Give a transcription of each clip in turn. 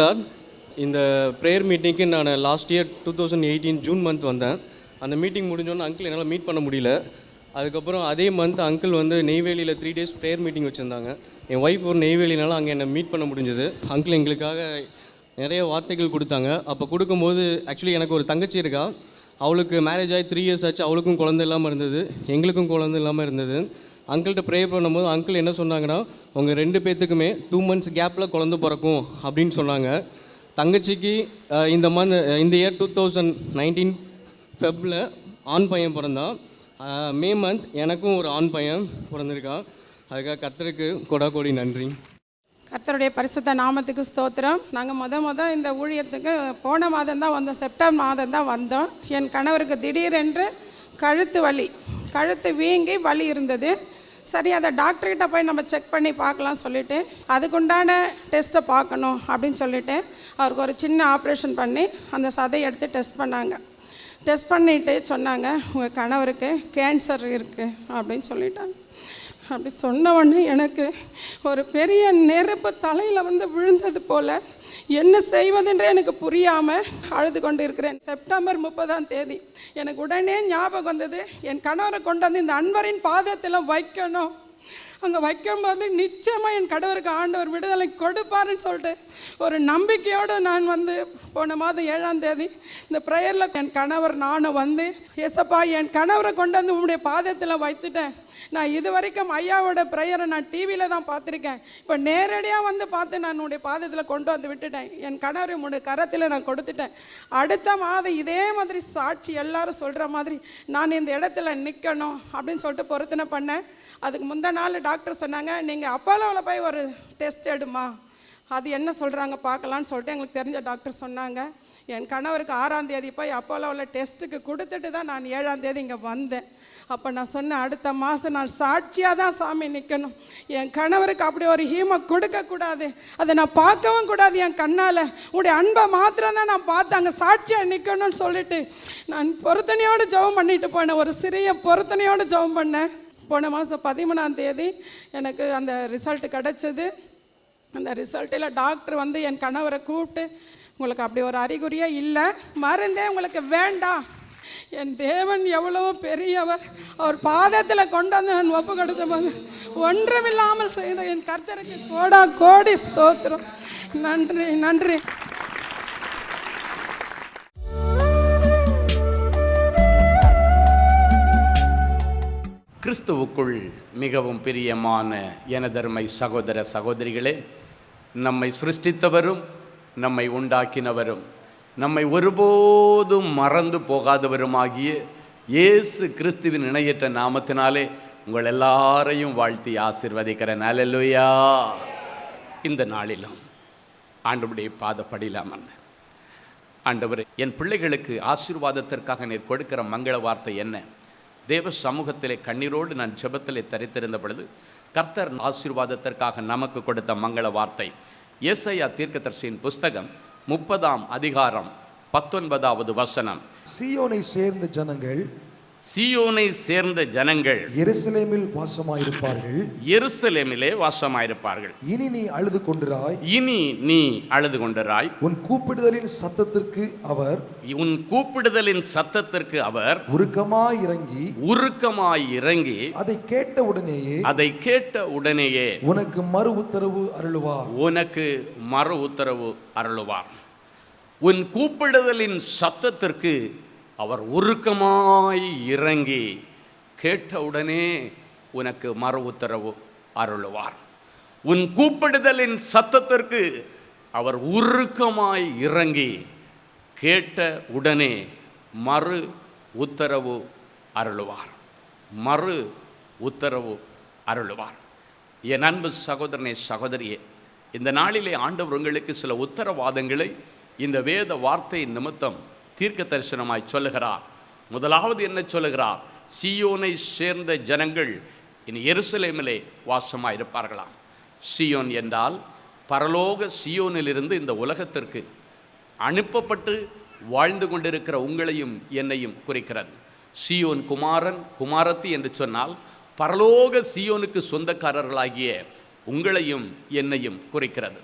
Lord இந்த prayer மீட்டிங்க்கு நான் last year two thousand eighteen June month வந்தேன். அந்த மீட்டிங் முடிஞ்சோன்னே அங்கிள் என்னால் மீட் பண்ண முடியல. அதுக்கப்புறம் அதே மந்த் அங்கிள் வந்து நெய்வேலியில் த்ரீ டேஸ் ப்ரேயர் மீட்டிங் வச்சுருந்தாங்க. என் ஒய்ஃப் ஒரு நெய்வேலினால அங்கே என்னை மீட் பண்ண முடிஞ்சது. அங்கிள் எங்களுக்காக நிறைய வார்த்தைகள் கொடுத்தாங்க. அப்போ கொடுக்கும்போது ஆக்சுவலி எனக்கு ஒரு தங்கச்சி இருக்கா. அவளுக்கு மேரேஜ் ஆகி த்ரீ இயர்ஸ் ஆச்சு. அவளுக்கும் குழந்தை இல்லாமல் இருந்தது. எங்களுக்கும் குழந்தை இல்லாமல் இருந்தது. அங்கிள்கிட்ட ப்ரே பண்ணும்போது அங்கிள் என்ன சொன்னாங்கன்னா உங்கள் ரெண்டு பேர்த்துக்குமே டூ மந்த்ஸ் கேப்பில் குழந்தை பிறக்கும் அப்படின்னு சொன்னாங்க. தங்கச்சிக்கு இந்த மந்த் இந்த இயர் டூ தௌசண்ட் நைன்டீன் ஃபெப்பில் ஆண் பையன் பிறந்தான். மே மந்த் எனக்கும் ஒரு ஆண் பையன் பிறந்திருக்கான். அதுக்காக கத்தருக்கு கொடா கோடி நன்றி. கத்தருடைய பரிசுத்த நாமத்துக்கு ஸ்தோத்திரம். நாங்கள் மொதல் மொதல் இந்த ஊழியத்துக்கு போன மாதம் தான் வந்தோம். செப்டம்பர் மாதம் தான் வந்தோம். என் கணவருக்கு திடீரென்று கழுத்து வலி கழுத்து வீங்கி வலி இருந்தது. சரி அதை டாக்டர்கிட்ட போய் நம்ம செக் பண்ணி பார்க்கலாம் சொல்லிட்டு அதுக்குண்டான டெஸ்ட்டை பார்க்கணும் அப்படின்னு சொல்லிட்டு அவருக்கு ஒரு சின்ன ஆப்ரேஷன் பண்ணி அந்த சதையை எடுத்து டெஸ்ட் பண்ணாங்க. டெஸ்ட் பண்ணிட்டு சொன்னாங்க உங்கள் கணவருக்கு கேன்சர் இருக்குது அப்படின்னு சொல்லிட்டாங்க. அப்படி சொன்ன உடனே எனக்கு ஒரு பெரிய நெருப்பு தலையில் வந்து விழுந்தது போல் என்ன செய்வதென்றே எனக்கு புரியாமல் அழுது கொண்டு இருக்கிறேன் செப்டம்பர் முப்பதாம் தேதி. எனக்கு உடனே ஞாபகம் வந்தது என் கணவரை கொண்டு வந்து இந்த அன்பரின் பாதத்தில் வைக்கணும். அங்கே வைக்கும்போது நிச்சயமாக என் கடவுளுக்கு ஆண்டவர் விடுதலை கொடுப்பாருன்னு சொல்லிட்டு ஒரு நம்பிக்கையோடு நான் வந்து போன மாதம் ஏழாம் தேதி இந்த ப்ரேயரில் என் கணவர் நானும் வந்து எசப்பா என் கணவரை கொண்டு வந்து உங்களுடைய பாதத்தில் வைத்துட்டேன். நான் இது வரைக்கும் ஐயாவோட ப்ரேயரை நான் டிவியில் தான் பார்த்துருக்கேன். இப்போ நேரடியாக வந்து பார்த்து நான் உன்னுடைய பாதத்தில் கொண்டு வந்து விட்டுட்டேன். என் கணவர் உன்னுடைய கரத்தில் நான் கொடுத்துட்டேன். அடுத்த மாதம் இதே மாதிரி சாட்சி எல்லாரும் சொல்கிற மாதிரி நான் இந்த இடத்துல நிற்கணும் அப்படின்னு சொல்லிட்டு பொருத்தனை பண்ணேன். அதுக்கு முந்த நாள் டாக்டர் சொன்னாங்க நீங்கள் அப்பாலோவில் போய் ஒரு டெஸ்ட் எடுமா அது என்ன சொல்கிறாங்க பார்க்கலான்னு சொல்லிட்டு எங்களுக்கு தெரிஞ்ச டாக்டர் சொன்னாங்க. என் கணவருக்கு ஆறாம் தேதி போய் அப்போலோவில் டெஸ்ட்டுக்கு கொடுத்துட்டு தான் நான் ஏழாம் தேதி இங்கே வந்தேன். அப்போ நான் சொன்னேன் அடுத்த மாதம் நான் சாட்சியாக தான் சாமி நிற்கணும் என் கணவருக்கு அப்படி ஒரு ஹீமை கொடுக்கக்கூடாது அதை நான் பார்க்கவும் கூடாது என் கண்ணால். உடைய அன்பை மாத்திரம் தான் நான் பார்த்து அங்கே சாட்சியாக நிற்கணும்னு சொல்லிட்டு நான் பொருத்தனையோடு ஜெபம் பண்ணிட்டு போனேன். ஒரு சிறிய பொருத்தனையோடு ஜெபம் பண்ணேன். போன மாதம் பதிமூணாம் தேதி எனக்கு அந்த ரிசல்ட் கிடச்சிது. அந்த ரிசல்ட்டில் டாக்டர் வந்து என் கணவரை கூப்பிட்டு உங்களுக்கு அப்படி ஒரு அறிகுறியே இல்லை. மருந்தே உங்களுக்கு வேண்டாம். என் தேவன் எவ்வளவோ பெரியவர். அவர் பாதத்தில் கொண்டு வந்து நான் ஒப்பு கொடுத்த போது ஒன்றுமில்லாமல் செய்த என் கர்த்தருக்கு கோடா கோடி ஸ்தோத்திரம். நன்றி நன்றி. கிறிஸ்துவுக்குள் மிகவும் பிரியமான எனதருமை சகோதர சகோதரிகளே நம்மை சிருஷ்டித்தவரும் நம்மை உண்டாக்கினவரும் நம்மை ஒருபோதும் மறந்து போகாதவருமாகிய இயேசு கிறிஸ்துவின் இணையற்ற நாமத்தினாலே உங்கள் எல்லாரையும் வாழ்த்தி ஆசிர்வதிக்கிறேன். அல்லேலூயா இந்த நாளிலும் ஆண்டவருடைய பாதப்படியில் அமர்ந்தேன் ஆண்டவர் என் பிள்ளைகளுக்கு ஆசீர்வாதத்திற்காக நீர் கொடுக்கிற மங்கள வார்த்தை என்ன? தேவ சமூகத்திலே கண்ணீரோடு நான் ஜெபத்திலே தரித்திருந்த பொழுது கர்த்தர் ஆசீர்வாதத்திற்காக நமக்கு கொடுத்த மங்கள வார்த்தை. ஏசையா தீர்க்கதர்சியின் புஸ்தகம் முப்பதாம் அதிகாரம் பத்தொன்பதாவது வசனம். சியோனை சேர்ந்த ஜனங்கள் சீயோனை சேர்ந்த ஜனங்கள் எருசலேமில் வாசமாயிருப்பார்கள். எருசலேமிலே வாசமாயிருப்பார்கள். இனி நீ அழுது கொண்டிராய். இனி நீ அழுது கொண்டிராய். உன் கூப்பிடுதலின் சத்தத்திற்கு அவர் உன் கூப்பிடுதலின் சத்தத்திற்கு அவர் உருக்கமாய் இறங்கி உருக்கமாய் இறங்கி அதை கேட்ட உடனேயே அதை கேட்ட உடனேயே உனக்கு மறு உத்தரவு அருளுவார். உனக்கு மறு உத்தரவு அருளுவார். உன் கூப்பிடுதலின் சத்தத்திற்கு அவர் உருக்கமாய் இறங்கி கேட்டவுடனே உனக்கு மறு உத்தரவு அருளுவார். உன் கூப்பிடுதலின் சத்தத்திற்கு அவர் உருக்கமாய் இறங்கி கேட்ட உடனே மறு உத்தரவு அருளுவார். மறு உத்தரவு அருளுவார். என் அன்பு சகோதரனே சகோதரியே இந்த நாளிலே ஆண்டவர் உங்களுக்கு சில உத்தரவாதங்களை இந்த வேத வார்த்தை நிமித்தம் தீர்க்க தரிசனமாய் சொல்லுகிறார். முதலாவது என்ன சொல்லுகிறார்? சியோனை சேர்ந்த ஜனங்கள் இனி எருசலேமிலே வாசமாக இருப்பார்களாம் சியோன் என்றால் பரலோக சியோனிலிருந்து இந்த உலகத்திற்கு அனுப்பப்பட்டு வாழ்ந்து கொண்டிருக்கிற உங்களையும் என்னையும் குறிக்கிறது. சியோன் குமாரன் குமாரத்தி என்று சொன்னால் பரலோக சியோனுக்கு சொந்தக்காரர்களாகிய உங்களையும் என்னையும் குறிக்கிறது.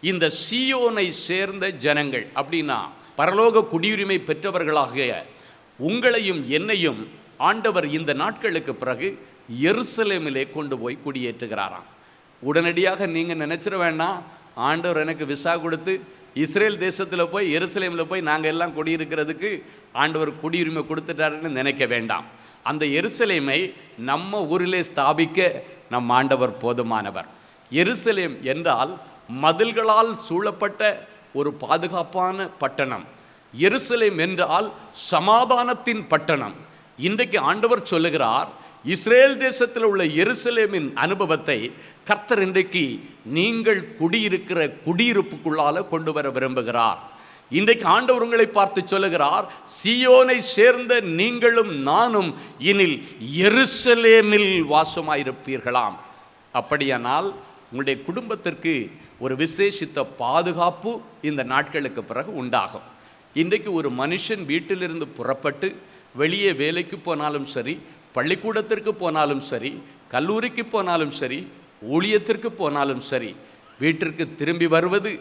இந்த சியோனை சேர்ந்த ஜனங்கள் அப்படின்னா பரலோக குடியுரிமை பெற்றவர்களாகிய உங்களையும் என்னையும் ஆண்டவர் இந்த நாட்களுக்கு பிறகு எருசலேமிலே கொண்டு போய் குடியேற்றுகிறாராம். உடனடியாக நீங்கள் நினச்சிட வேண்டாம். ஆண்டவர் எனக்கு விசா கொடுத்து இஸ்ரேல் தேசத்தில் போய் எருசலேமில் போய் நாங்கள் எல்லாம் குடியிருக்கிறதுக்கு ஆண்டவர் குடியுரிமை கொடுத்துட்டாருன்னு நினைக்க வேண்டாம். அந்த எருசலேமை நம்ம ஊரிலே ஸ்தாபிக்க நம் ஆண்டவர் போதுமானவர். எருசலேம் என்றால் மதில்களால் சூழப்பட்ட ஒரு பாதுகாப்பான பட்டணம். எருசலேம் என்றால் சமாதானத்தின் பட்டணம். இன்றைக்கு ஆண்டவர் சொல்லுகிறார் இஸ்ரேல் தேசத்தில் உள்ள எருசலேமின் அனுபவத்தை கர்த்தர் இன்றைக்கு நீங்கள் குடியிருக்கிற குடியிருப்புக்குள்ளால கொண்டு வர விரும்புகிறார். இன்றைக்கு ஆண்டவர் உங்களை பார்த்து சொல்லுகிறார் சியோனை சேர்ந்த நீங்களும் நானும் இனில் எருசலேமில் வாசமாயிருப்பீர்களாம். அப்படியானால் உங்களுடைய குடும்பத்திற்கு ஒரு விசேஷித்த பாதுகாப்பு இந்த நாட்களுக்கு பிறகு உண்டாகும். இன்றைக்கு ஒரு மனுஷன் வீட்டிலிருந்து புறப்பட்டு வெளியே வேலைக்கு போனாலும் சரி பள்ளிக்கூடத்திற்கு போனாலும் சரி கல்லூரிக்கு போனாலும் சரி ஊழியத்திற்கு போனாலும் சரி வீட்டிற்கு திரும்பி வருவது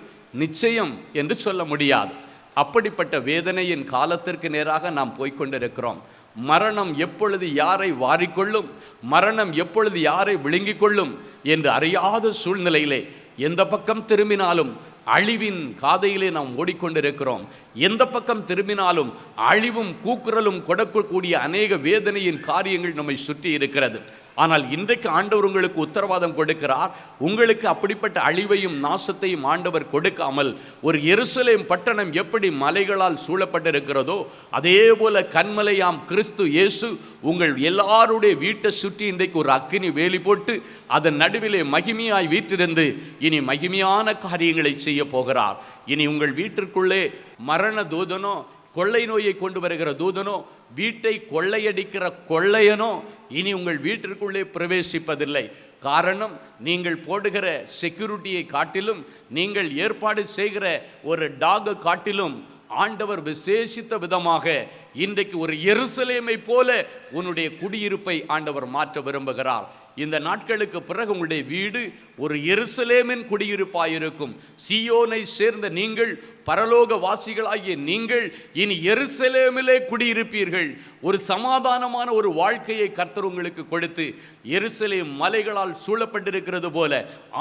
நிச்சயம் என்று சொல்ல முடியாது. அப்படிப்பட்ட வேதனையின் காலத்திற்கு நேராக நாம் போய்கொண்டிருக்கிறோம் மரணம் எப்பொழுது யாரை வாரிக்கொள்ளும் மரணம் எப்பொழுது யாரை விழுங்கிக் கொள்ளும் என்று அறியாத சூழ்நிலையிலே எந்த பக்கம் திரும்பினாலும் அழிவின் காதையிலே நாம் ஓடிக்கொண்டிருக்கிறோம். எந்த பக்கம் திரும்பினாலும் அழிவும் கூக்குரலும் கொடுக்கக்கூடிய அநேக வேதனையின் காரியங்கள் நம்மை சுற்றி இருக்கிறது. ஆனால் இன்றைக்கு ஆண்டவர் உங்களுக்கு உத்தரவாதம் கொடுக்கிறார். உங்களுக்கு அப்படிப்பட்ட அழிவையும் நாசத்தையும் ஆண்டவர் கொடுக்காமல் ஒரு எருசலேம் பட்டணம் எப்படி மலைகளால் சூழப்பட்டிருக்கிறதோ அதே போல கண்மலையாம் கிறிஸ்து இயேசு உங்கள் எல்லாருடைய வீட்டை சுற்றி இன்றைக்கு ஒரு அக்கினி வேலி போட்டு அதன் நடுவிலே மகிமையாய் வீற்றிருந்து இனி மகிமையான காரியங்களை செய்ய போகிறார். இனி உங்கள் வீட்டிற்குள்ளே மரண தூதனோ கொள்ளை நோயை கொண்டு வருகிற தூதனோ வீட்டை கொள்ளையடிக்கிற கொள்ளையனோ இனி உங்கள் வீட்டிற்குள்ளே பிரவேசிப்பதில்லை. காரணம் நீங்கள் போடுகிற செக்யூரிட்டியை காட்டிலும் நீங்கள் ஏற்பாடு செய்கிற ஒரு டாகை காட்டிலும் ஆண்டவர் விசேஷித்த விதமாக இன்றைக்கு ஒரு எருசலேமை போல உன்னுடைய குடியிருப்பை ஆண்டவர் மாற்ற விரும்புகிறார். இந்த நாட்களுக்கு பிறகு உங்களுடைய வீடு ஒரு எருசலேமின் குடியிருப்பாயிருக்கும். சியோனை சேர்ந்த நீங்கள் பரலோக வாசிகளாகிய நீங்கள் இனி எருசலேமிலே குடியிருப்பீர்கள். ஒரு சமாதானமான ஒரு வாழ்க்கையை கர்த்தர் உங்களுக்கு கொடுத்து எருசலேம் மலைகளால் சூழப்பட்டிருக்கிறது போல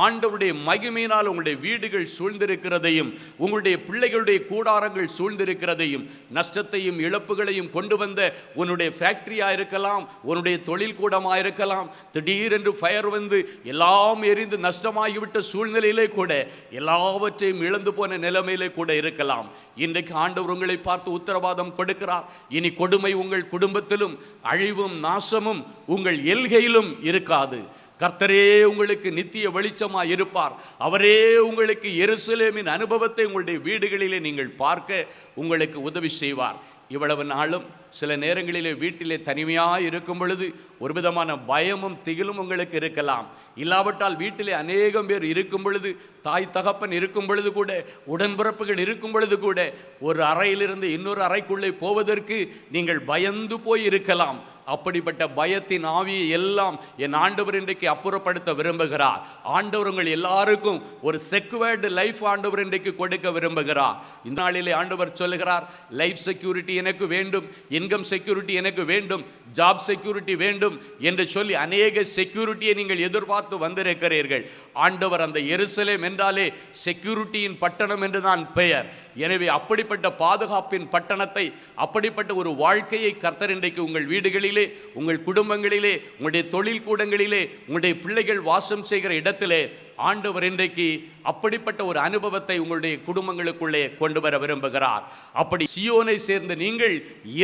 ஆண்டவருடைய மகிமையினால் உங்களுடைய வீடுகள் சூழ்ந்திருக்கிறதையும் உங்களுடைய பிள்ளைகளுடைய கூடாரங்கள் சூழ்ந்திருக்கிறதையும் நஷ்டத்தையும் இழப்புகளையும் கொண்டு வந்த உன்னுடைய ஃபேக்டரியாக இருக்கலாம் உன்னுடைய தொழில் கூடமாக இருக்கலாம் திடீரென்று ஃபயர் வந்து எல்லாம் எரிந்து நஷ்டமாகிவிட்ட சூழ்நிலையிலே கூட எல்லாவற்றையும் இழந்து போன நிலைமையிலே கூட இருக்கலாம். இன்றைக்கு ஆண்டவர் உங்களை பார்த்து உத்தரவாதம் கொடுக்கிறார். இனி கொடுமை உங்கள் குடும்பத்திலும் அழிவும் நாசமும் உங்கள் எல்கையிலும் இருக்காது. கர்த்தரே உங்களுக்கு நித்திய வெளிச்சமாக இருப்பார். அவரே உங்களுக்கு எருசலேமின் அனுபவத்தை உங்களுடைய வீடுகளிலே நீங்கள் பார்க்க உங்களுக்கு உதவி செய்வார். இவ்வளவு நாளும் சில நேரங்களிலே வீட்டிலே தனிமையாக இருக்கும் பொழுது ஒரு விதமான பயமும் திகிலும் உங்களுக்கு இருக்கலாம். இல்லாவிட்டால் வீட்டிலே அநேகம் பேர் இருக்கும் பொழுது தாய் தகப்பன் இருக்கும் பொழுது கூட உடன்பிறப்புகள் இருக்கும் பொழுது கூட ஒரு அறையிலிருந்து இன்னொரு அறைக்குள்ளே போவதற்கு நீங்கள் பயந்து போய் இருக்கலாம். அப்படிப்பட்ட பயத்தின் ஆவியை எல்லாம் என் ஆண்டவர் இன்றைக்கு அப்புறப்படுத்த விரும்புகிறார். ஆண்டவர் உங்கள் எல்லாருக்கும் ஒரு செக்யூர்டு லைஃப் ஆண்டவர் இன்றைக்கு கொடுக்க விரும்புகிறார். இந்த நாளிலே ஆண்டவர் சொல்லுகிறார் லைஃப் செக்யூரிட்டி எனக்கு வேண்டும். இன்கம் செக்யூரிட்டி எனக்கு வேண்டும் ஜாப் செக்யூரிட்டி வேண்டும் என்று சொல்லி அநேக செக்யூரிட்டியை நீங்கள் எதிர்பார்த்து வந்திருக்கிறீர்கள். ஆண்டவர் அந்த எருசலேம் என்றாலே செக்யூரிட்டியின் பட்டணம் என்று தான் பெயர். எனவே அப்படிப்பட்ட பாதுகாப்பின் பட்டணத்தை அப்படிப்பட்ட ஒரு வாழ்க்கையை கர்த்தர் இன்றைக்கு உங்கள் வீடுகளிலே உங்கள் குடும்பங்களிலே உங்களுடைய தொழில் கூடங்களிலே உங்களுடைய பிள்ளைகள் வாசம் செய்கிற இடத்திலே ஆண்டவர் இன்றைக்கு அப்படிப்பட்ட ஒரு அனுபவத்தை உங்களுடைய குடும்பங்களுக்குள்ளே கொண்டு வர விரும்புகிறார். அப்படி சியோனை சேர்ந்த நீங்கள்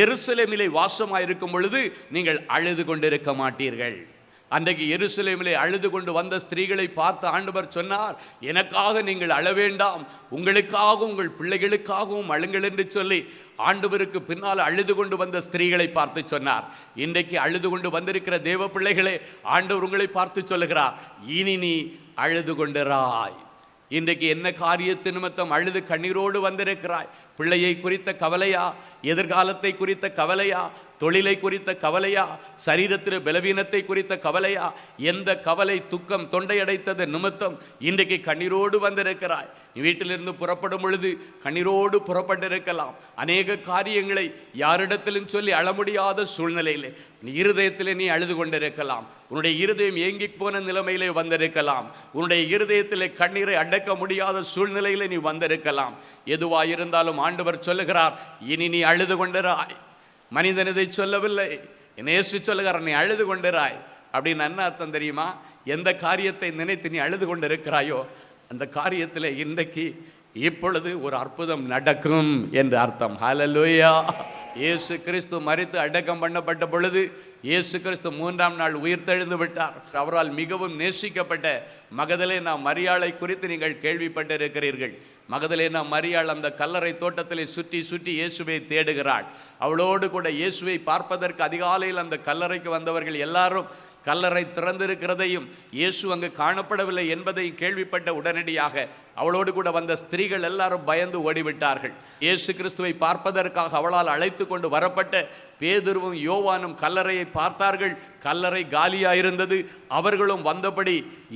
எருசலேமிலே வாசமாயிருக்கும் பொழுது நீங்கள் அழுது கொண்டிருக்க மாட்டீர்கள். அன்றைக்கு எருசலேமிலே அழுது கொண்டு வந்த ஸ்திரீகளை பார்த்து ஆண்டவர் சொன்னார் எனக்காக நீங்கள் அழ வேண்டாம். உங்களுக்காகவும் உங்கள் பிள்ளைகளுக்காகவும் அழுங்கள் என்று சொல்லி ஆண்டவருக்கு பின்னால் அழுது கொண்டு வந்த ஸ்திரீகளை பார்த்து சொன்னார். இன்றைக்கு அழுது கொண்டு வந்திருக்கிற தேவ பிள்ளைகளே ஆண்டவர் உங்களை பார்த்து சொல்லுகிறார் இனி நீ அழுது கொண்டிராய். இன்றைக்கு என்ன காரியத்து நிமித்தம் அழுது கண்ணீரோடு வந்திருக்கிறாய்? பிள்ளையை குறித்த கவலையா? எதிர்காலத்தை குறித்த கவலையா? தொழிலை குறித்த கவலையா? சரீரத்தில் பலவீனத்தை குறித்த கவலையா? எந்த கவலை துக்கம் தொண்டையடைத்தது நிமித்தம் இன்றைக்கு கண்ணீரோடு வந்திருக்கிறாய். நீ வீட்டிலிருந்து புறப்படும் பொழுது கண்ணீரோடு புறப்பட்டிருக்கலாம். அநேக காரியங்களை யாரிடத்திலும் சொல்லி அழ முடியாத சூழ்நிலையில் நீ இருதயத்தில் நீ அழுது கொண்டிருக்கலாம். உன்னுடைய இருதயம் ஏங்கி போன நிலைமையிலே வந்திருக்கலாம். உன்னுடைய இருதயத்தில் கண்ணீரை அடக்க முடியாத சூழ்நிலையில் நீ வந்திருக்கலாம். எதுவாக இருந்தாலும் ஆண்டவர் சொல்லுகிறார் இனி நீ அழுது கொண்டிராய். மனிதன் இதை சொல்லவில்லை. நேசு சொல்லுகிறார் நீ அழுது கொண்டிராய். அப்படின்னு என்ன அர்த்தம் தெரியுமா? எந்த காரியத்தை நினைத்து நீ அழுது கொண்டு இருக்கிறாயோ அந்த காரியத்தில் இன்றைக்கு இப்பொழுது ஒரு அற்புதம் நடக்கும் என்று அர்த்தம். ஹalleluya இயேசு கிறிஸ்து மறித்து அடக்கம் பண்ணப்பட்ட பொழுது இயேசு கிறிஸ்து மூன்றாம் நாள் உயிர்த்தெழுந்து விட்டார். அவரால் மிகவும் நேசிக்கப்பட்ட மகதலேனா மரியாளை குறித்து நீங்கள் கேள்விப்பட்டிருக்கிறீர்கள். மகதலேனா மரியாள் அந்த கல்லறை தோட்டத்திலே சுற்றி சுற்றி இயேசுவை தேடுகிறாள். அவளோடு கூட இயேசுவை பார்ப்பதற்கு அதிகாலையில் அந்த கல்லறைக்கு வந்தவர்கள் எல்லாரும் கல்லறை திறந்திருக்கிறதையும் இயேசு அங்கு காணப்படவில்லை என்பதையும் கேள்விப்பட்ட உடனடியாக அவளோடு கூட வந்த ஸ்திரீகள் எல்லாரும் பயந்து ஓடிவிட்டார்கள். இயேசு கிறிஸ்துவை பார்ப்பதற்காக அவளால் அழைத்து கொண்டு வரப்பட்ட பேதுருவும் யோவானும் கல்லறையை பார்த்தார்கள். கல்லறை காலியாயிருந்தது. அவர்களும் வந்தபடி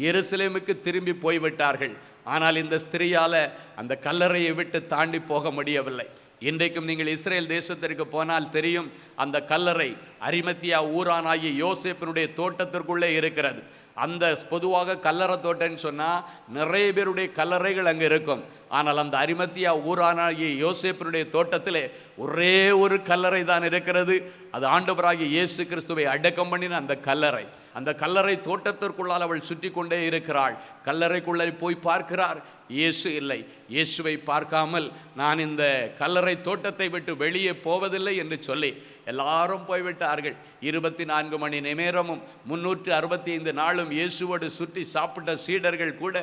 எருசலேமுக்கு திரும்பி போய்விட்டார்கள். ஆனால் இந்த ஸ்திரியால் அந்த கல்லறையை விட்டு தாண்டி போக முடியவில்லை. இன்றைக்கும் நீங்கள் இஸ்ரேல் தேசத்திற்கு போனால் தெரியும் அந்த கல்லறை அரிமத்தியா ஊரானாகிய யோசேப்பினுடைய தோட்டத்திற்குள்ளே இருக்கிறது. அந்த பொதுவாக கல்லறை தோட்டம்னு சொன்னால் நிறைய பேருடைய கல்லறைகள் அங்கே இருக்கும். ஆனால் அந்த அரிமத்தியா ஊரானாகிய யோசேப்பினுடைய தோட்டத்தில் ஒரே ஒரு கல்லறை தான் இருக்கிறது. அது ஆண்டவராகிய இயேசு கிறிஸ்துவை அடக்கம் பண்ணின அந்த கல்லறை. அந்த கல்லறை தோட்டத்திற்குள்ளால் அவள் சுற்றி கொண்டே இருக்கிறாள். கல்லறைக்குள்ளே போய் பார்க்கிறார். இயேசு இல்லை. இயேசுவை பார்க்காமல் நான் இந்த கல்லறை தோட்டத்தை விட்டு வெளியே போவதில்லை என்று சொல்லி எல்லாரும் போய்விட்டார்கள். இருபத்தி நான்கு மணி நேரமும் முன்னூற்று அறுபத்தி ஐந்து நாளும் இயேசுவோடு சுற்றி சாப்பிட்ட சீடர்கள் கூட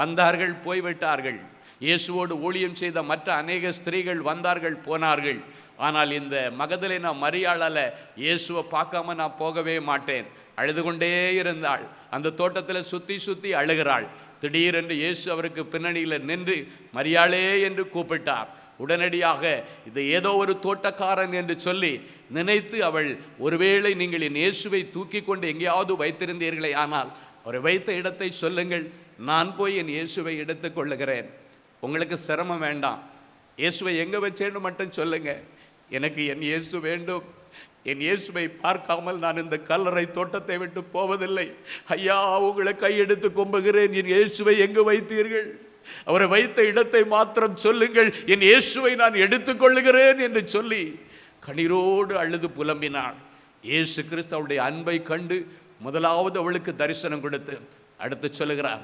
வந்தார்கள் போய்விட்டார்கள். இயேசுவோடு ஊழியம் செய்த மற்ற அநேக ஸ்திரீகள் வந்தார்கள் போனார்கள். ஆனால் இந்த மகதலை நான் மரியாளால இயேசுவை பார்க்காம நான் போகவே மாட்டேன். அழுது கொண்டே இருந்தாள். அந்த தோட்டத்தில் சுற்றி சுற்றி அழுகிறாள். திடீரென்று இயேசு அவருக்கு பின்னணியில் நின்று மரியாளே என்று கூப்பிட்டார். உடனடியாக இது ஏதோ ஒரு தோட்டக்காரன் என்று சொல்லி நினைத்து அவள் ஒருவேளை நீங்கள் என் இயேசுவை தூக்கி கொண்டு எங்கேயாவது வைத்திருந்தீர்களே ஆனால் அவரை வைத்த இடத்தை சொல்லுங்கள். நான் போய் என் இயேசுவை எடுத்துக் கொள்ளுகிறேன். உங்களுக்கு சிரமம் வேண்டாம். இயேசுவை எங்கே வச்சேன்னு மட்டும் சொல்லுங்கள் எனக்கு என் இயேசு வேண்டும். என் இயேசுவை பார்க்காமல் நான் இந்த கல்லறை தோட்டத்தை விட்டு போவதில்லை. ஐயா உங்களை கையெடுத்து கும்புகிறேன். என் இயேசுவை எங்கு வைத்தீர்கள்? அவரை வைத்த இடத்தை மாத்திரம் சொல்லுங்கள். என் இயேசுவை நான் எடுத்துக்கொள்ளுகிறேன் என்று சொல்லி கண்ணீரோடு அழுது புலம்பினாள் இயேசு கிறிஸ்து அவளுடைய அன்பை கண்டு முதலாவது அவளுக்கு தரிசனம் கொடுத்து அடுத்து சொல்லுகிறார்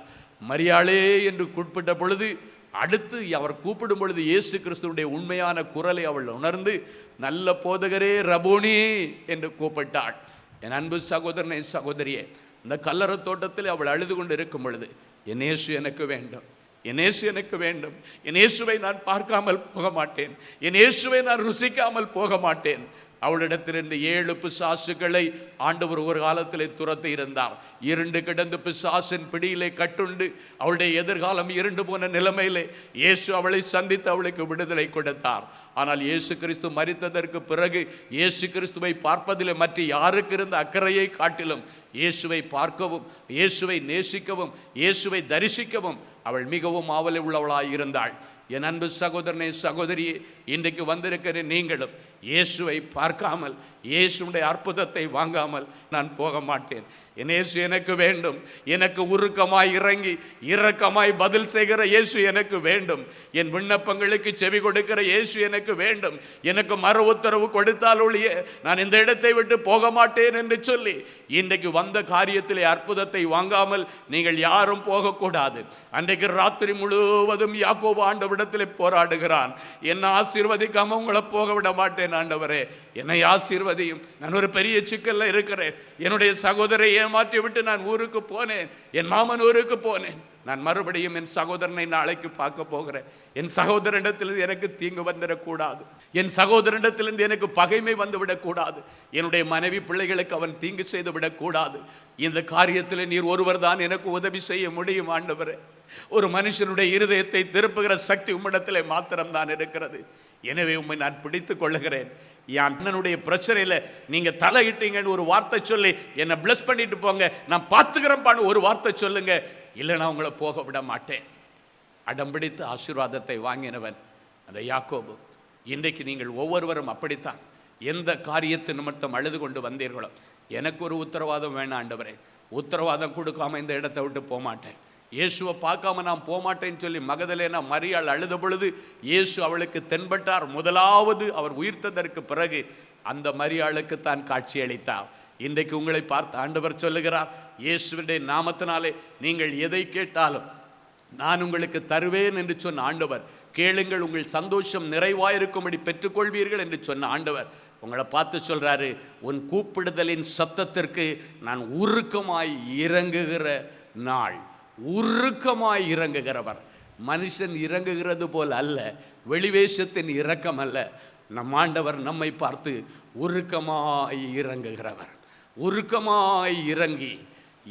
மரியாளே என்று குறிப்பிட்ட பொழுது அடுத்து அவர் கூப்பிடும் பொழுது இயேசு கிறிஸ்துவனுடைய உண்மையான குரலை அவள் உணர்ந்து நல்ல போதகரே ரபோனி என்று கூப்பிட்டாள். என் அன்பு சகோதரனே சகோதரியே இந்த கல்லறை தோட்டத்தில் அவள் அழுது கொண்டு இருக்கும் பொழுது என் இயேசு எனக்கு வேண்டும் என் இயேசு எனக்கு வேண்டும் என் இயேசுவை நான் பார்க்காமல் போக மாட்டேன் என் இயேசுவை நான் ருசிக்காமல் போக மாட்டேன் அவளிடத்திலிருந்து ஏழு பிசாசுகளை ஆண்டவர் ஒரு காலத்தில் துரத்தி இருந்தார். இருண்டு கிடந்து பிசாசின் பிடியிலே கட்டுண்டு அவளுடைய எதிர்காலம் இருண்டு போன நிலைமையிலே இயேசு அவளை சந்தித்து அவளுக்கு விடுதலை கொடுத்தார். ஆனால் இயேசு கிறிஸ்து மறித்ததற்கு பிறகு இயேசு கிறிஸ்துவை பார்ப்பதிலே மற்ற யாருக்கு இருந்த அக்கறையை காட்டிலும் இயேசுவை பார்க்கவும் இயேசுவை நேசிக்கவும் இயேசுவை தரிசிக்கவும் அவள் மிகவும் ஆவலை உள்ளவளாய் இருந்தாள் என் அன்பு சகோதரனே சகோதரியே இன்றைக்கு வந்திருக்கிற நீங்களும் இயேசுவை பார்க்காமல் இயேசுடைய அற்புதத்தை வாங்காமல் நான் போக மாட்டேன். என் இயேசு எனக்கு வேண்டும். எனக்கு உருக்கமாய் இறங்கி இரக்கமாய் பதில் செய்கிற இயேசு எனக்கு வேண்டும். என் விண்ணப்பங்களுக்கு செவி கொடுக்கிற இயேசு எனக்கு வேண்டும். எனக்கு மறு உத்தரவு கொடுத்தால் ஒழிய நான் இந்த இடத்தை விட்டு போக மாட்டேன் என்று சொல்லி இன்றைக்கு வந்த காரியத்திலே அற்புதத்தை வாங்காமல் நீங்கள் யாரும் போகக்கூடாது. அன்றைக்கு ராத்திரி முழுவதும் யாக்கோபு ஆண்டவிடத்தில் போராடுகிறான். என்ன ஆசீர்வதிக்காமல் உங்களை போக விட மாட்டேன் ஆண்டவரே என்னை ஆசீர்வதியும். நான் ஒரு பெரிய சிக்கல்ல இருக்கிறேன். என்னுடைய சகோதரை ஏமாற்றி விட்டு நான் ஊருக்கு போனேன். என் மாமன் ஊருக்கு போனேன். நான் மறுபடியும் என் சகோதரனை நாளைக்கு பார்க்க போகிறேன். என் சகோதரனிடத்திலிருந்து எனக்கு தீங்கு வந்துடக்கூடாது. என் சகோதரனிடத்திலிருந்து எனக்கு பகைமை வந்து விடக்கூடாது என்னுடைய மனைவி பிள்ளைகளுக்கு அவன் தீங்கு செய்து விடக்கூடாது. இந்த காரியத்தில் நீர் ஒருவர் தான் எனக்கு உதவி செய்ய முடியும் ஆண்டவரே. ஒரு மனுஷனுடைய இருதயத்தை திருப்புகிற சக்தி உம்மிடத்தில் மாத்திரம்தான் இருக்கிறது. எனவே உம்மை நான் பிடித்துக் கொள்ளுகிறேன். என் அண்ணனுடைய பிரச்சனையில் நீங்கள் தலையிட்டீங்கன்னு ஒரு வார்த்தை சொல்லி என்னை பிளஸ் பண்ணிட்டு போங்க. நான் பார்த்துக்கிறேன்ப்பான்னு ஒரு வார்த்தை சொல்லுங்கள் இல்லைனா உங்களை போக விட மாட்டேன். அடம்பிடித்து ஆசீர்வாதத்தை வாங்கினவன் அந்த யாக்கோபு. இன்றைக்கு நீங்கள் ஒவ்வொருவரும் அப்படித்தான். எந்த காரியத்து நிமித்தம் அழுது கொண்டு வந்தீர்களோ எனக்கு ஒரு உத்தரவாதம் வேணாம் ஆண்டவரே. உத்தரவாதம் கொடுக்காம இந்த இடத்தை விட்டு போகமாட்டேன் இயேசுவை பார்க்காம நான் போகமாட்டேன்னு சொல்லி மகதலேனா மரியாள் அழுத பொழுது இயேசு அவளுக்கு தென்பட்டார். முதலாவது அவர் உயிர்த்ததற்கு பிறகு அந்த மரியாளுக்கு தான் காட்சி அளித்தார் இன்றைக்கு உங்களை பார்த்து ஆண்டவர் சொல்லுகிறார் இயேசுவினுடைய நாமத்தினாலே நீங்கள் எதை கேட்டாலும் நான் உங்களுக்கு தருவேன் என்று சொன்ன ஆண்டவர். கேளுங்கள் உங்கள் சந்தோஷம் நிறைவாயிருக்கும்படி பெற்றுக்கொள்வீர்கள் என்று சொன்ன ஆண்டவர். உங்களை பார்த்து சொல்கிறாரு உன் கூப்பிடுதலின் சத்தத்திற்கு நான் உருக்கமாய் இறங்குகிற நாள் உருக்கமாய் இறங்குகிறவர். மனுஷன் இறங்குகிறது போல் அல்ல வெளிவேஷத்தின் இரக்கம் அல்ல. நம் ஆண்டவர் நம்மை பார்த்து உருக்கமாய் இறங்குகிறவர். உருக்கமாய் இறங்கி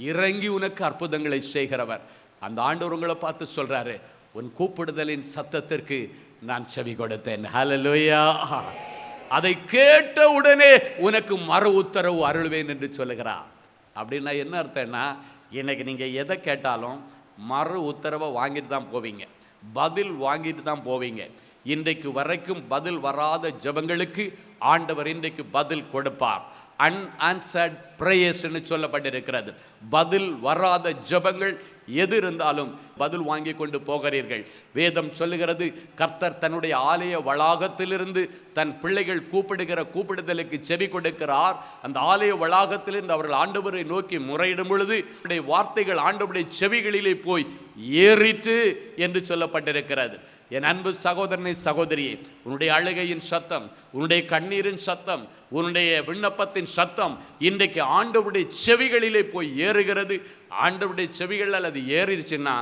இறங்கி உனக்கு அற்புதங்களை செய்கிறவர். அந்த ஆண்டவர் உங்களை பார்த்து சொல்கிறாரு உன் கூப்பிடுதலின் சத்தத்திற்கு நான் செவி கொடுத்தேன். ஹலலோயா அதை கேட்ட உடனே உனக்கு மறு உத்தரவு அருள்வேன் என்று சொல்லுகிறார். அப்படின்னா என்ன அர்த்தம்னா இன்றைக்கி நீங்கள் எதை கேட்டாலும் மறு உத்தரவை வாங்கிட்டு தான் போவீங்க. பதில் வாங்கிட்டு தான் போவீங்க. இன்றைக்கு வரைக்கும் பதில் வராத ஜெபங்களுக்கு ஆண்டவர் இன்றைக்கு பதில் கொடுப்பார். அன்ஆன்சர்ட் ப்ரேயர்ஸ்னு சொல்லப்பட்டிருக்கிறது. பதில் வராத ஜெபங்கள் எது இருந்தாலும் பதில் வாங்கி கொண்டு போகிறீர்கள். வேதம் சொல்லுகிறது கர்த்தர் தன்னுடைய ஆலய வளாகத்திலிருந்து தன் பிள்ளைகள் கூப்பிடுகிற கூப்பிடுதலுக்கு செவி கொடுக்கிறார். அந்த ஆலய வளாகத்திலிருந்து அவர்கள் ஆண்டவரை நோக்கி முறையிடும் பொழுது அவருடைய வார்த்தைகள் ஆண்டவருடைய செவிகளிலே போய் ஏறிட்டு என்று சொல்லப்பட்டிருக்கிறது. என் அன்பு சகோதரனை சகோதரியே உன்னுடைய அழுகையின் சத்தம் உன்னுடைய கண்ணீரின் சத்தம் உன்னுடைய விண்ணப்பத்தின் சத்தம் இன்றைக்கு ஆண்டவருடைய செவிகளிலே போய் ஏறுகிறது. ஆண்டவருடைய செவிகளில் அது ஏறிடுச்சுன்னா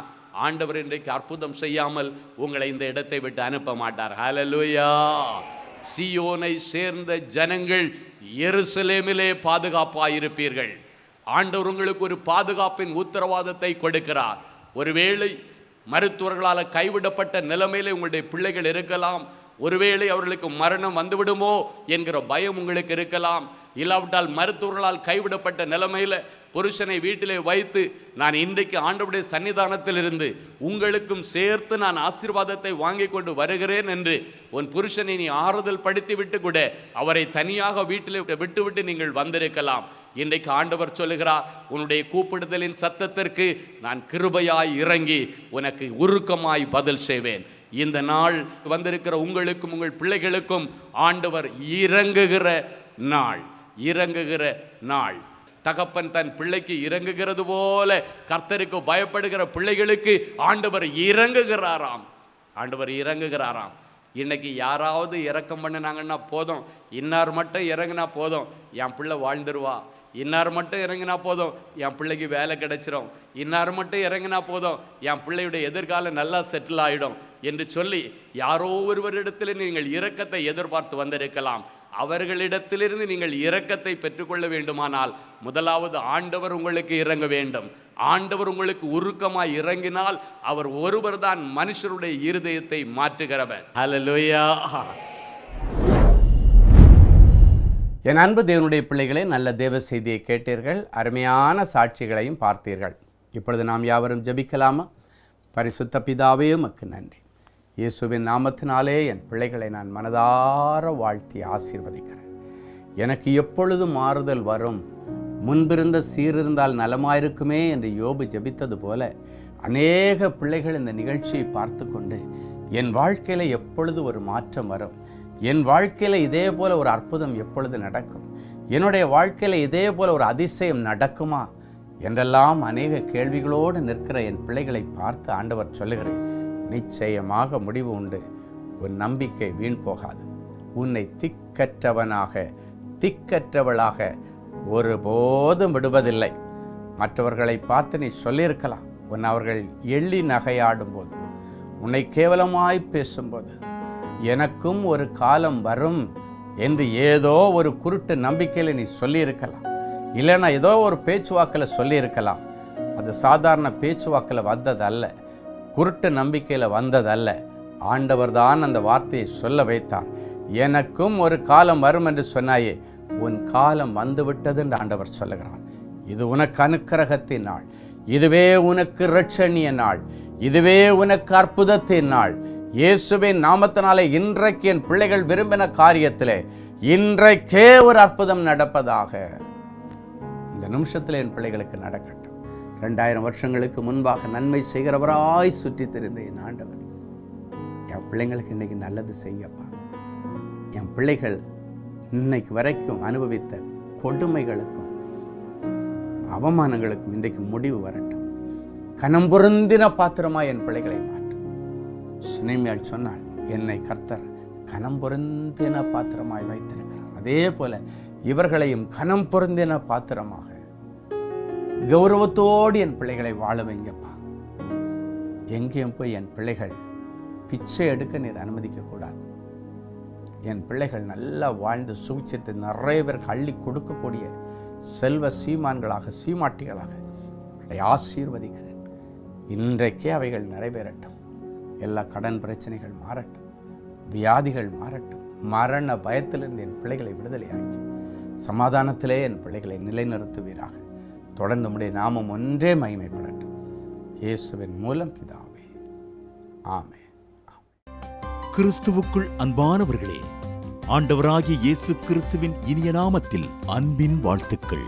ஆண்டவர் இன்றைக்கு அற்புதம் செய்யாமல் உங்களை இந்த இடத்தை விட்டு அனுப்ப மாட்டார். ஹalleluya சியோனை சேர்ந்த ஜனங்கள் எருசலேமிலே பாதுகாப்பாயிருப்பீர்கள். ஆண்டவர் உங்களுக்கு ஒரு பாதுகாப்பின் உத்தரவாதத்தை கொடுக்கிறார். ஒருவேளை மருத்துவர்களால் கைவிடப்பட்ட நிலைமையில் உங்களுடைய பிள்ளைகள் இருக்கலாம். ஒருவேளை அவர்களுக்கு மரணம் வந்துவிடுமோ என்கிற பயம் உங்களுக்கு இருக்கலாம். இல்லாவிட்டால் மருத்துவர்களால் கைவிடப்பட்ட நிலைமையில் புருஷனை வீட்டிலே வைத்து நான் இன்றைக்கு ஆண்டவருடைய சன்னிதானத்திலிருந்து உங்களுக்கும் சேர்த்து நான் ஆசீர்வாதத்தை வாங்கி கொண்டு வருகிறேன் என்று உன் புருஷனை நீ ஆறுதல் படுத்தி விட்டு கூட அவரை தனியாக வீட்டிலே விட்டுவிட்டு நீங்கள் வந்திருக்கலாம். இன்றைக்கு ஆண்டவர் சொல்லுகிறார் உன்னுடைய கூப்பிடுதலின் சத்தத்திற்கு நான் கிருபையாய் இறங்கி உனக்கு உருக்கமாய் பதில் செய்வேன். இந்த நாள் வந்திருக்கிற உங்களுக்கும் உங்கள் பிள்ளைகளுக்கும் ஆண்டவர் இறங்குகிற நாள் இறங்குகிற நாள். தகப்பன் தன் பிள்ளைக்கு இறங்குகிறது போல கர்த்தருக்கு பயப்படுகிற பிள்ளைகளுக்கு ஆண்டவர் இறங்குகிறாராம். ஆண்டவர் இறங்குகிறாராம். இன்னைக்கு யாராவது இறக்கம் பண்ணினாங்கன்னா போதும். இன்னார் மட்டும் இறங்குனா போதும். என் பிள்ளை வாழ்ந்துருவா. இன்னார் மட்டும் இறங்கினா போதும் என் பிள்ளைக்கு வேலை கிடைச்சிரும். இன்னார் மட்டும் இறங்கினா போதும் என் பிள்ளையுடைய எதிர்காலம் நல்லா செட்டில் ஆகிடும் என்று சொல்லி யாரோ ஒருவரிடத்தில் நீங்கள் இரக்கத்தை எதிர்பார்த்து வந்திருக்கலாம். அவர்களிடத்திலிருந்து நீங்கள் இரக்கத்தை பெற்றுக்கொள்ள வேண்டுமானால் முதலாவது ஆண்டவர் உங்களுக்கு இறங்க வேண்டும். ஆண்டவர் உங்களுக்கு உருக்கமாய் இறங்கினால் அவர் ஒருவர் தான் மனுஷருடைய இருதயத்தை மாற்றுகிறவர். ஹalleluya என் அன்பு தேவனுடைய பிள்ளைகளே நல்ல தேவ செய்தியை கேட்டீர்கள். அருமையான சாட்சிகளையும் பார்த்தீர்கள். இப்பொழுது நாம் யாவரும் ஜெபிக்கலாமா? பரிசுத்த பிதாவே உமக்கு நன்றி. இயேசுவின் நாமத்தினாலே என் பிள்ளைகளை நான் மனதார வாழ்த்தி ஆசீர்வதிக்கிறேன். எனக்கு எப்பொழுது மாறுதல் வரும்? முன்பிருந்த சீரிருந்தால் நலமாயிருக்குமே என்று யோபு ஜபித்தது போல அநேக பிள்ளைகள் இந்த நிகழ்ச்சியை பார்த்து கொண்டு என் வாழ்க்கையில் எப்பொழுது ஒரு மாற்றம் வரும்? என் வாழ்க்கையில் இதே போல் ஒரு அற்புதம் எப்பொழுது நடக்கும்? என்னுடைய வாழ்க்கையில் இதே போல் ஒரு அதிசயம் நடக்குமா? என்றெல்லாம் அநேக கேள்விகளோடு நிற்கிற என் பிள்ளைகளை பார்த்து ஆண்டவர் சொல்லுகிறேன் நிச்சயமாக முடிவு உண்டு. உன் நம்பிக்கை வீண் போகாது. உன்னை திக்கற்றவனாக திக்கற்றவளாக ஒருபோதும் விடுவதில்லை. மற்றவர்களை பார்த்து நீ சொல்லியிருக்கலாம் உன் அவர்கள் எள்ளி நகையாடும் போது உன்னை கேவலமாய் பேசும்போது எனக்கும் ஒரு காலம் வரும் என்று ஏதோ ஒரு குருட்டு நம்பிக்கையில் நீ சொல்லியிருக்கலாம். இல்லைன்னா ஏதோ ஒரு பேச்சுவாக்கில் சொல்லியிருக்கலாம். அது சாதாரண பேச்சுவாக்கில் வந்ததல்ல. குருட்டு நம்பிக்கையில் வந்ததல்ல. ஆண்டவர் தான் அந்த வார்த்தையை சொல்ல வைத்தார். எனக்கும் ஒரு காலம் வரும் என்று சொன்னாயே உன் காலம் வந்துவிட்டது என்று ஆண்டவர் சொல்லுகிறார். இது உனக்கு அனுக்கிரகத்தின் நாள். இதுவே உனக்கு ரட்சணிய நாள். இதுவே உனக்கு அற்புதத்தின் நாள். இயேசுவின் நாமத்தினாலே இன்றைக்கு என் பிள்ளைகள் விரும்பின காரியத்தில் இன்றைக்கே ஒரு அற்புதம் நடப்பதாக. இந்த நிமிஷத்தில் என் பிள்ளைகளுக்கு நடக்கட்டும். ரெண்டாயிரம் வருஷங்களுக்கு முன்பாக நன்மை செய்கிறவராய் சுற்றித் தெரிந்த என் ஆண்டவர். என் பிள்ளைங்களுக்கு இன்னைக்கு நல்லது செய்யப்பா. என் பிள்ளைகள் இன்னைக்கு வரைக்கும் அனுபவித்த கொடுமைகளுக்கும் அவமானங்களுக்கும் இன்றைக்கு முடிவு வரட்டும். கணம் பொருந்தின பாத்திரமா என் பிள்ளைகளை மாற்றும் சினைமையால் சொன்னாள் என்னை கர்த்தர் கனம் பொருந்தின பாத்திரமாய் வைத்திருக்கிறார். அதே போல இவர்களையும் கனம் பொருந்தின பாத்திரமாக கௌரவத்தோடு என் பிள்ளைகளை வாழ வைங்கப்பா. எங்கேயும் போய் என் பிள்ளைகள் பிச்சை எடுக்க நீர் அனுமதிக்க கூடாது என் பிள்ளைகள் நல்லா வாழ்ந்து சுவிச்சிட்டு நிறைய பேருக்கு அள்ளி கொடுக்கக்கூடிய செல்வ சீமான்களாக சீமாட்டிகளாக அவர்களை ஆசீர்வதிக்கிறேன். இன்றைக்கே அவைகள் நிறைவேறட்டும். எல்லா கடன் பிரச்சனைகள் மாறட்டும். வியாதிகள் மாறட்டும். மரண பயத்திலிருந்து என் பிள்ளைகளை விடுதலையாக்கி சமாதானத்திலே என் பிள்ளைகளை நிலைநிறுத்துவீராக. தொடர்ந்து உடைய நாமம் ஒன்றே மகிமைப்படட்டும். இயேசுவின் மூலம் பிதாவே. ஆமே கிறிஸ்துவுக்குள் அன்பானவர்களே ஆண்டவராகிய இயேசு கிறிஸ்துவின் இனிய நாமத்தில் அன்பின் வாழ்த்துக்கள்.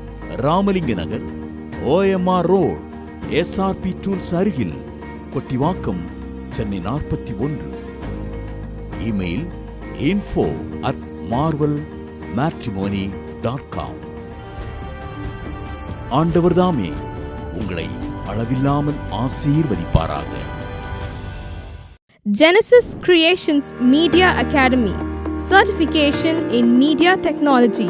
Ramalinga Nagar OMR road SRP Tools அருகில் கொட்டிவாக்கம் சென்னை நாற்பத்தி ஒன்று. Email info at Marvel Matrimony dot com ஆண்டவர்தாமே உங்களை அளவில்லாமல் ஆசீர்வதிப்பாராக. Genesis Creations media academy certification in media technology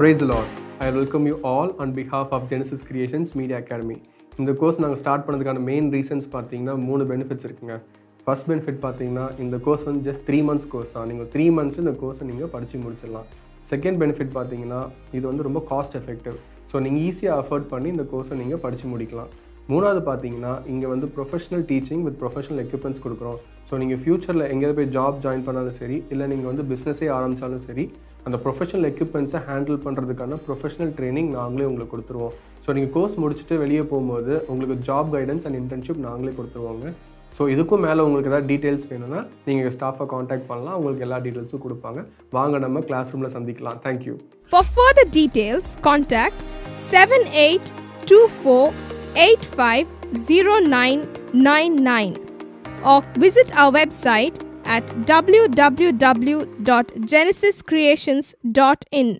Praise lord I welcome you all all behalf of Genesis Creations media academy இந்த course நாங்கள் start பண்ணதுக்கான main reasons பார்த்தீங்கன்னா மூணு benefits இருக்குங்க. First benefit பார்த்தீங்கன்னா இந்த கோர்ஸ் வந்து ஜஸ்ட் த்ரீ மந்த்ஸ் கோர்ஸ் தான். நீங்கள் த்ரீ மந்த்ஸில் இந்த கோர்ஸை நீங்கள் படித்து முடிச்சிடலாம். செகண்ட் பெனிஃபிட் பார்த்தீங்கன்னா இது வந்து ரொம்ப காஸ்ட் எஃபெக்டிவ் ஸோ நீங்கள் ஈஸியாக அஃபோர்ட் பண்ணி இந்த கோர்ஸை நீங்கள் படித்து முடிக்கலாம். மூணாவது பார்த்தீங்கன்னா இங்கே வந்து professional teaching with professional equipments கொடுக்குறோம். ஸோ நீங்கள் ஃப்யூச்சரில் எங்கேயாவது போய் ஜாப் ஜாயின் பண்ணாலும் சரி இல்லை நீங்கள் வந்து பிஸ்னஸே ஆரம்பித்தாலும் சரி அந்த ப்ரொஃபஷனல் எக்யூப்மெண்ட்ஸை ஹேண்டில் பண்ணுறதுக்கான ப்ரொஃபஷனல் ட்ரைனிங் நாங்களே உங்களுக்கு கொடுத்துருவோம். ஸோ நீங்கள் கோர்ஸ் முடிச்சுட்டு வெளியே போகும்போது உங்களுக்கு ஜாப் கைடன்ஸ் அண்ட் இன்டர்ன்ஷிப் நாங்களே கொடுத்துருவோங்க. ஸோ இதுக்கும் மேலே உங்களுக்கு ஏதாவது டீட்டெயில்ஸ் வேணும்னா நீங்கள் ஸ்டாஃபை காண்டாக்ட் பண்ணலாம். உங்களுக்கு எல்லா டீட்டெயில்ஸும் கொடுப்பாங்க. வாங்க நம்ம கிளாஸ் ரூமில் சந்திக்கலாம். Thank you seven eight two four 7824850999 or visit our website at www.genesiscreations.in.